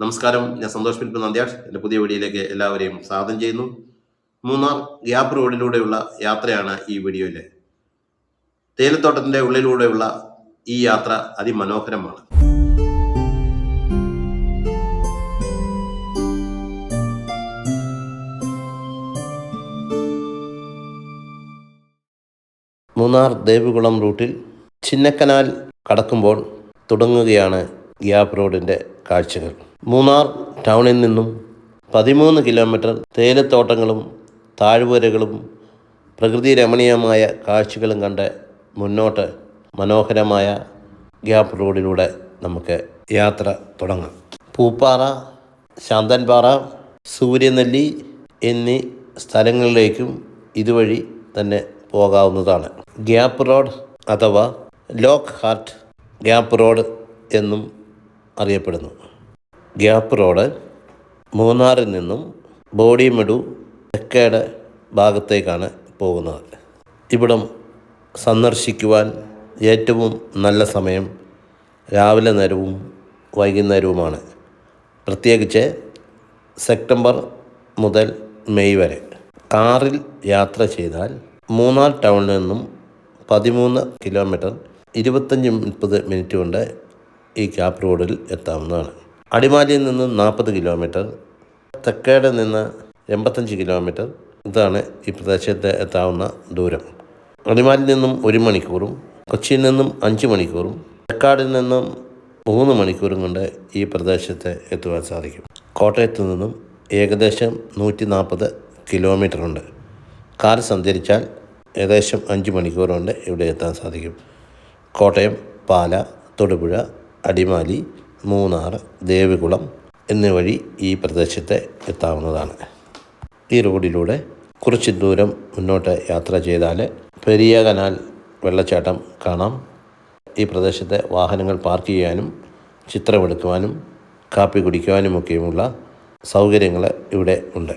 നമസ്കാരം. ഞാൻ സന്തോഷ് പിൻപ് നന്ദ്യാഷ് എന്റെ പുതിയ വീഡിയോയിലേക്ക് എല്ലാവരെയും സ്വാഗതം ചെയ്യുന്നു. മൂന്നാർ ഗ്യാപ്പ് റോഡിലൂടെയുള്ള യാത്രയാണ് ഈ വീഡിയോയിൽ തേയിലത്തോട്ടത്തിന്റെ ഉള്ളിലൂടെയുള്ള ഈ യാത്ര അതിമനോഹരമാണ്. മൂന്നാർ ദേവികുളം റൂട്ടിൽ ചിന്നക്കനാൽ കടക്കുമ്പോൾ തുടങ്ങുകയാണ് ഗ്യാപ്പ് റോഡിന്റെ കാഴ്ചകൾ. മൂന്നാർ ടൗണിൽ നിന്നും പതിമൂന്ന് കിലോമീറ്റർ തേയിലത്തോട്ടങ്ങളും താഴ്വരകളും പ്രകൃതി രമണീയമായ കാഴ്ചകളും കണ്ട് മുന്നോട്ട് മനോഹരമായ ഗ്യാപ് റോഡിലൂടെ നമുക്ക് യാത്ര തുടങ്ങാം. പൂപ്പാറ ശാന്തൻപാറ സൂര്യനെല്ലി എന്നീ സ്ഥലങ്ങളിലേക്കും ഇതുവഴി തന്നെ പോകാവുന്നതാണ്. ഗ്യാപ്പ് റോഡ് അഥവാ ലോക്ക് ഹാർട്ട് ഗ്യാപ്പ് റോഡ് എന്നും അറിയപ്പെടുന്നു. ഗ്യാപ്പ് റോഡ് മൂന്നാറിൽ നിന്നും ബോഡിമെഡു തെക്കേട് ഭാഗത്തേക്കാണ് പോകുന്നത്. ഇവിടം സന്ദർശിക്കുവാൻ ഏറ്റവും നല്ല സമയം രാവിലെ നേരവും വൈകുന്നേരവുമാണ്. പ്രത്യേകിച്ച് സെപ്റ്റംബർ മുതൽ മെയ് വരെ. കാറിൽ യാത്ര ചെയ്താൽ മൂന്നാർ ടൗണിൽ നിന്നും പതിമൂന്ന് കിലോമീറ്റർ ഇരുപത്തഞ്ച് മുപ്പത് മിനിറ്റ് കൊണ്ട് ഈ ക്യാപ് റോഡിൽ എത്താവുന്നതാണ്. അടിമാലിയിൽ നിന്ന് നാൽപ്പത് കിലോമീറ്റർ തെക്കേട് നിന്ന് എൺപത്തഞ്ച് കിലോമീറ്റർ. ഇതാണ് ഈ പ്രദേശത്ത് എത്താവുന്ന ദൂരം. അടിമാലിൽ നിന്നും ഒരു മണിക്കൂറും കൊച്ചിയിൽ നിന്നും അഞ്ച് മണിക്കൂറും തെക്കാടിൽ നിന്നും മൂന്ന് മണിക്കൂറും കൊണ്ട് ഈ പ്രദേശത്ത് എത്തുവാൻ സാധിക്കും. കോട്ടയത്തു നിന്നും ഏകദേശം നൂറ്റി നാൽപ്പത് കിലോമീറ്റർ ഉണ്ട്. കാർ സഞ്ചരിച്ചാൽ ഏകദേശം അഞ്ച് മണിക്കൂർ കൊണ്ട് ഇവിടെ എത്താൻ സാധിക്കും. കോട്ടയം പാല തൊടുപുഴ അടിമാലി മൂന്നാർ ദേവികുളം എന്നിവഴി ഈ പ്രദേശത്തെ എത്താവുന്നതാണ്. ഈ റോഡിലൂടെ കുറച്ച് ദൂരം മുന്നോട്ട് യാത്ര ചെയ്താൽ പെരിയ കനാൽ വെള്ളച്ചാട്ടം കാണാം. ഈ പ്രദേശത്തെ വാഹനങ്ങൾ പാർക്ക് ചെയ്യാനും ചിത്രമെടുക്കുവാനും കാപ്പി കുടിക്കുവാനുമൊക്കെയുമുള്ള സൗകര്യങ്ങൾ ഇവിടെ ഉണ്ട്.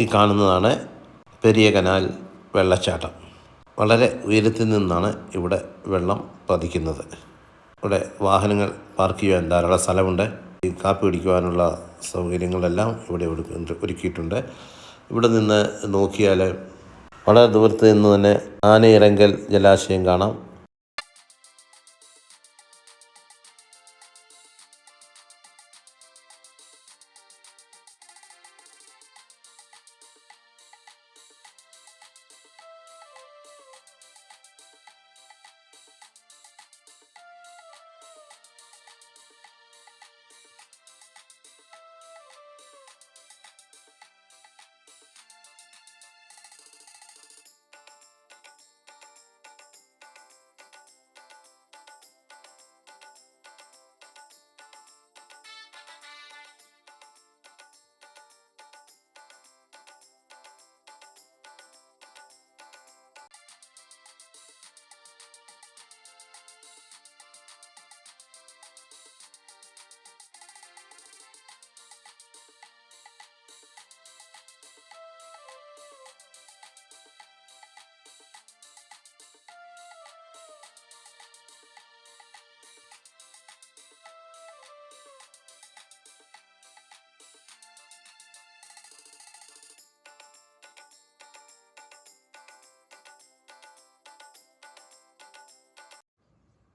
ഈ കാണുന്നതാണ് പെരിയ കനാൽ വെള്ളച്ചാട്ടം. വളരെ ഉയരത്തിൽ നിന്നാണ് ഇവിടെ വെള്ളം പതിക്കുന്നത്. ഇവിടെ വാഹനങ്ങൾ പാർക്ക് ചെയ്യാൻ ധാരാളം സ്ഥലമുണ്ട്. ഈ കാപ്പി പിടിക്കുവാനുള്ള സൗകര്യങ്ങളെല്ലാം ഇവിടെ ഒരുക്കി- ഒരുക്കിയിട്ടുണ്ട്. ഇവിടെ നിന്ന് നോക്കിയാൽ വളരെ ദൂരത്ത് നിന്ന് തന്നെ ആനയിറങ്കൽ ജലാശയം കാണാം.